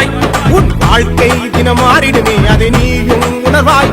வருவாய் உன் வாழ்க்கை தினம் மாறிடுமே அதை நீயும் உணர்வாய்.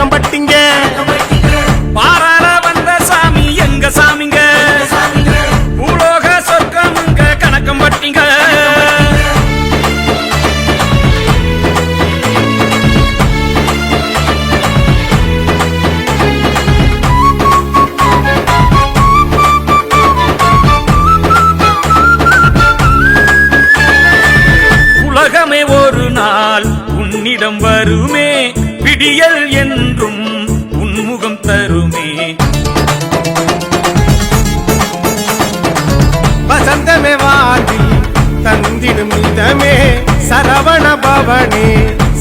சொர்க்கமுங்க பட்டிங்க. பாராள வந்த சாமி எங்க சாமிங்க? பூலோக சொர்க்கமுங்க கணக்கம் பட்டிங்க. உலகமே ஒரு நாள் உன்னிடம் வருமே. விடியல் என்றும் உன்முகம் தருமே. வசந்தமே வாடி தந்திடும் இதமே சரவண பவனே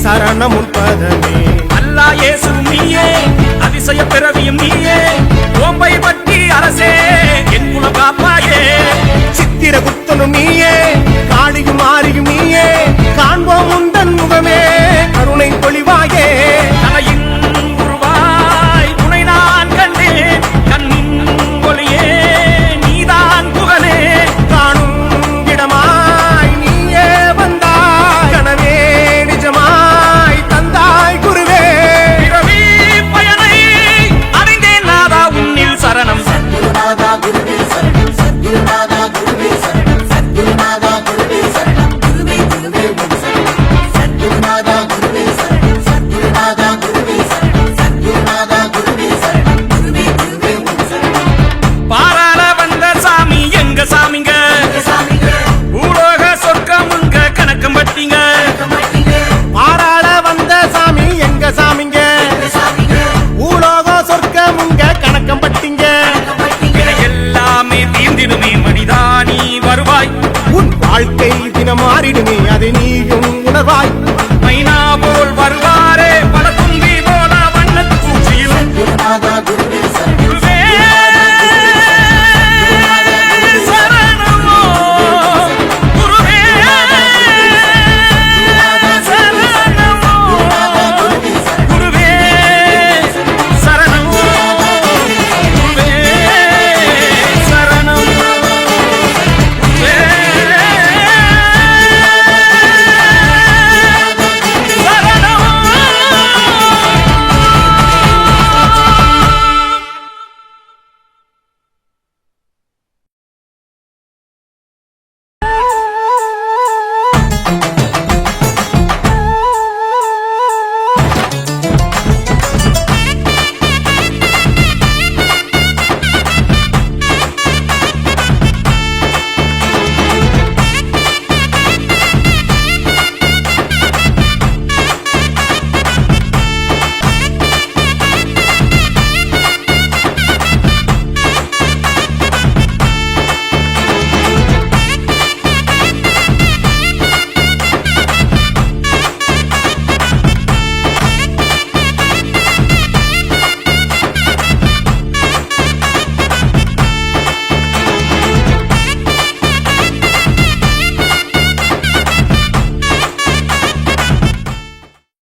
சரணமும் பதமே. அல்லா இயேசு நீயே அதிசய பிறவியும் நீயே ஓம்பை பட்டி அரசே என் குல காப்பாயே. சித்திர குத்தனும் நீயே காடியும் ஆரியும் நீயே காண்போம் உந்தன் முகமே. நீயும் உணர்வாய்.